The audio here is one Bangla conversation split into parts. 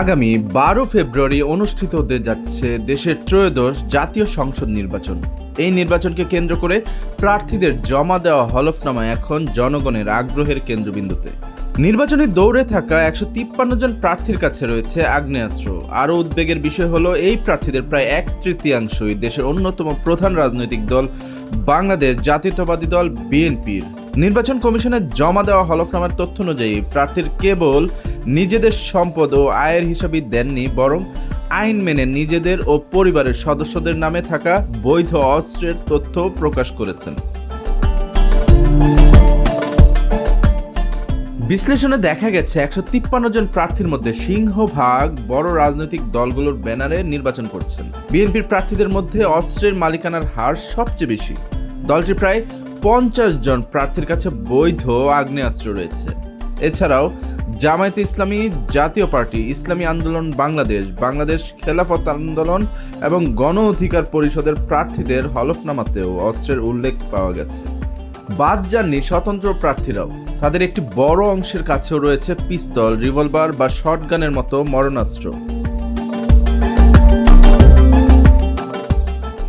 আগামী বারো ফেব্রুয়ারি অনুষ্ঠিত হতে যাচ্ছে দেশের ত্রয়োদশ জাতীয় সংসদ নির্বাচন। এই নির্বাচনকে কেন্দ্র করে প্রার্থীদের জমা দেওয়া হলফনামা এখন জনগণের আগ্রহের কেন্দ্রবিন্দুতে। নির্বাচনী দৌড়ে থাকা একশো তিপ্পান্ন জন প্রার্থীর কাছে রয়েছে আগ্নেয়াস্ত্র। আরও উদ্বেগের বিষয় হলো, এই প্রার্থীদের প্রায় এক তৃতীয়াংশই দেশের অন্যতম প্রধান রাজনৈতিক দল বাংলাদেশ জাতীয়তাবাদী দল বিএনপির। নির্বাচন কমিশনের জমা দেওয়া হলফনামার তথ্য অনুযায়ী, প্রার্থীর কেবল নিজেদের সম্পদ ও আয়ের হিসাবই দেননি, বরং আইন মেনে নিজেদের ও পরিবারের সদস্যদের নামে থাকা বৈধ অস্ত্রের তথ্য প্রকাশ করেছেন। বিশ্লেষণে দেখা গেছে, একশো তিপ্পান্ন জন প্রার্থীর মধ্যে সিংহভাগ বড় রাজনৈতিক দলগুলোর ব্যানারে নির্বাচন করছেন। বিএনপির প্রার্থীদের মধ্যে অস্ত্রের মালিকানার হার সবচেয়ে বেশি। দলটি প্রায় পঞ্চাশ জন প্রার্থীর কাছে বৈধ আগ্নেয়াস্ত্র রয়েছে। এছাড়াও, জামায়াতে ইসলামী জাতীয় পার্টি, ইসলামী আন্দোলন বাংলাদেশ বাংলাদেশ খেলাফত আন্দোলন এবং গণ অধিকার পরিষদের প্রার্থীদের হলফনামাতেও অস্ত্রের উল্লেখ পাওয়া গেছে। বাদ যাননি স্বতন্ত্র প্রার্থীরাও। তাদের একটি বড় অংশের কাছেও রয়েছে পিস্তল, রিভলভার বা শটগানের মতো মরণাস্ত্র।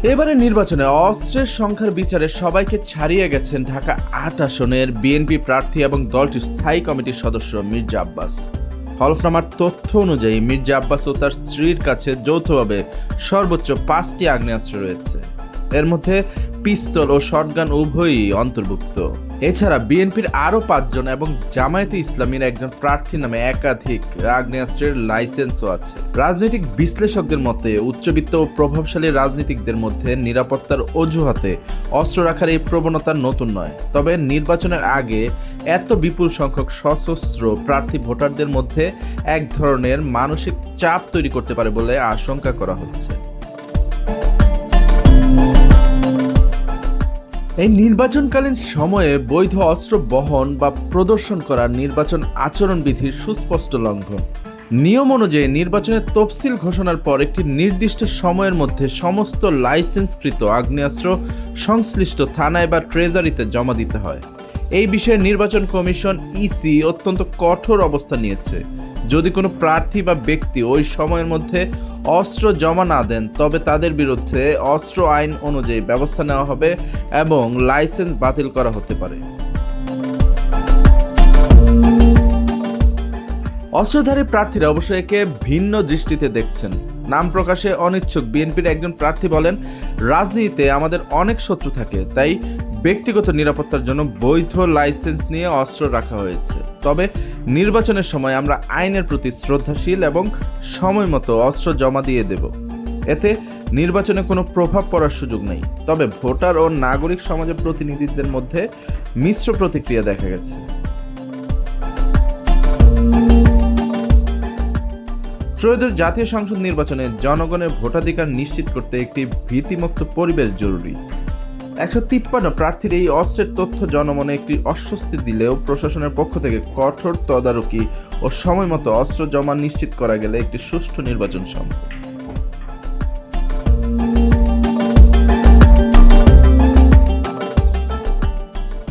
এবারে নির্বাচনে অস্ত্রের সংখ্যার বিচারে সবাইকে ছাড়িয়ে গেছেন ঢাকা আট আসনের বিএনপি প্রার্থী এবং দলটির স্থায়ী কমিটির সদস্য মির্জা আব্বাস। হলফনামার তথ্য অনুযায়ী মির্জা আব্বাস ও তার স্ত্রীর কাছে যৌথভাবে সর্বোচ্চ পাঁচটি আগ্নেয়াস্ত্র রয়েছে। এর মধ্যে পিস্তল ও শটগান উভয়ই অন্তর্ভুক্ত। এছাড়া বিএনপির আরও পাঁচজন এবং জামায়াতে ইসলামীর একজন প্রার্থী নামে একাধিক আগ্নেয়াস্ত্রের লাইসেন্সও আছে। রাজনৈতিক বিশ্লেষকদের মতে, উচ্চবিত্ত ও প্রভাবশালী রাজনীতিকদের মধ্যে নিরাপত্তার অজুহাতে অস্ত্র রাখার এই প্রবণতা নতুন নয়। তবে নির্বাচনের আগে এত বিপুল সংখ্যক সশস্ত্র প্রার্থী ভোটারদের মধ্যে এক ধরনের মানসিক চাপ তৈরি করতে পারে বলে আশঙ্কা করা হচ্ছে। এই নির্বাচনকালীন সময়ে বৈধ অস্ত্র বহন বা প্রদর্শন করা নির্বাচন আচরণবিধির সুস্পষ্ট লঙ্ঘন। নিয়ম অনুযায়ী নির্বাচনের তফসিল ঘোষণার পর একটি নির্দিষ্ট সময়ের মধ্যে সমস্ত লাইসেন্সকৃত আগ্নেয়াস্ত্র সংশ্লিষ্ট থানায় বা ট্রেজারিতে জমা দিতে হয়। এই বিষয়ে নির্বাচন কমিশন, ইসি, অত্যন্ত কঠোর অবস্থান নিয়েছে। যদি কোনো প্রার্থী বা ব্যক্তি ওই সময়ের মধ্যে অস্ত্র জমা না দেন, তবে তাদের বিরুদ্ধে অস্ত্র আইন অনুযায়ী ব্যবস্থা নেওয়া হবে এবং লাইসেন্স বাতিল করা হতে পারে। অস্ত্রধারী প্রার্থীরা অবশ্য একে ভিন্ন দৃষ্টিতে দেখছেন। নাম প্রকাশে অনিচ্ছুক। বিএনপির একজন প্রার্থী বলেন, রাজনীতিতে আমাদের অনেক শত্রু থাকে, তাই ব্যক্তিগত নিরাপত্তার জন্য বৈধ লাইসেন্স নিয়ে অস্ত্র রাখা হয়েছে। তবে নির্বাচনের সময় আমরা আইনের প্রতি শ্রদ্ধাশীল এবং সময় মতো অস্ত্র জমা দিয়ে দেব। এতে নির্বাচনে কোনো প্রভাব পড়ার সুযোগ নেই। তবে ভোটার ও নাগরিক সমাজের প্রতিনিধিদের মধ্যে মিশ্র প্রতিক্রিয়া দেখা গেছে। ত্রয়োদশ জাতীয় সংসদ নির্বাচনে জনগণের ভোটাধিকার নিশ্চিত করতে একটি ভীতিমুক্ত পরিবেশ জরুরি। একশো তিপ্পান্ন প্রার্থীর এই অস্ত্রের তথ্য জনমনে একটি অস্বস্তি দিলেও প্রশাসনের পক্ষ থেকে কঠোর তদারকি ও সময়মতো অস্ত্র জমা নিশ্চিত করা গেলে একটি সুষ্ঠু নির্বাচন সম্ভব।